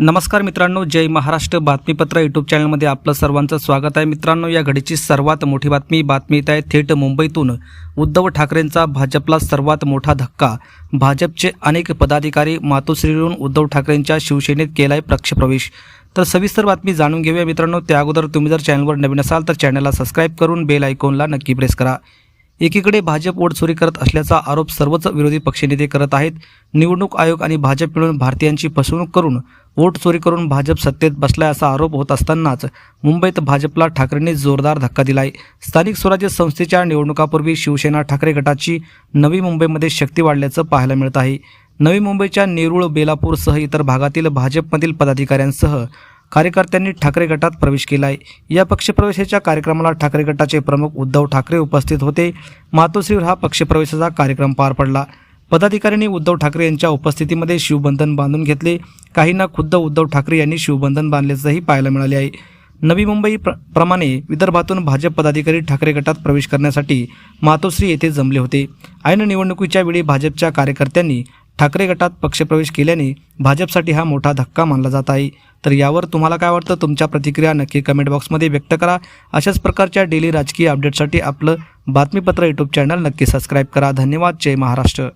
नमस्कार मित्रांनो जय महाराष्ट्र बातमीपत्र यूट्यूब चॅनलमध्ये आपलं सर्वांचं स्वागत आहे. मित्रांनो या घडीची सर्वात मोठी बातमी बातमी येत आहे थेट मुंबईतून. उद्धव ठाकरेंचा भाजपला सर्वात मोठा धक्का. भाजपचे अनेक पदाधिकारी मातोश्रीवरून उद्धव ठाकरेंच्या शिवसेनेत केलाय प्रवेश तर सविस्तर बातमी जाणून घेऊया मित्रांनो. त्या अगोदर तुम्ही जर चॅनलवर नवीन असाल तर चॅनलला सबस्क्राईब करून बेल आयकॉनला नक्की प्रेस करा. एकीकडे भाजप वोट चोरी करत असल्याचा आरोप सर्वच विरोधी पक्षनेते करत आहेत. निवडणूक आयोग आणि भाजप मिळून भारतीयांची फसवणूक करून वोट चोरी करून भाजप सत्तेत बसलाय असा आरोप होत असतानाच मुंबईत भाजपला ठाकरेंनी जोरदार धक्का दिलाय. स्थानिक स्वराज्य संस्थेच्या निवडणुकापूर्वी शिवसेना ठाकरे गटाची नवी मुंबईमध्ये शक्ती वाढल्याचं पाहायला मिळत आहे. नवी मुंबईच्या नेरूळ बेलापूरसह इतर भागातील भाजपमधील पदाधिकाऱ्यांसह कार्यकर्त्यांनी ठाकरे गटात प्रवेश केला आहे या पक्षप्रवेशाच्या कार्यक्रमाला ठाकरे गटाचे प्रमुख उद्धव ठाकरे उपस्थित होते. मातोश्रीवर हा पक्षप्रवेशाचा कार्यक्रम पार पडला. पदाधिकाऱ्यांनी उद्धव ठाकरे यांच्या उपस्थितीमध्ये शिवबंधन बांधून घेतले. काहींना खुद्द उद्धव ठाकरे यांनी शिवबंधन बांधल्याचंही पाहायला मिळाले आहे. नवी मुंबई प्र प्रमाणे विदर्भातून भाजप पदाधिकारी ठाकरे गटात प्रवेश करण्यासाठी मातोश्री येथे जमले होते. ऐन निवडणुकीच्या वेळी भाजपच्या कार्यकर्त्यांनी ठाकरे गटात पक्षप्रवेश केल्याने भाजपसाठी हा मोठा धक्का मानला जात आहे. तर यावर तुम्हाला काय वाटतं? तुमच्या प्रतिक्रिया नक्की कमेंट बॉक्समध्ये व्यक्त करा. अशाच प्रकारच्या डेली राजकीय अपडेटसाठी आपलं बातमीपत्र यूट्यूब चॅनल नक्की सबस्क्राईब करा. धन्यवाद. जय महाराष्ट्र.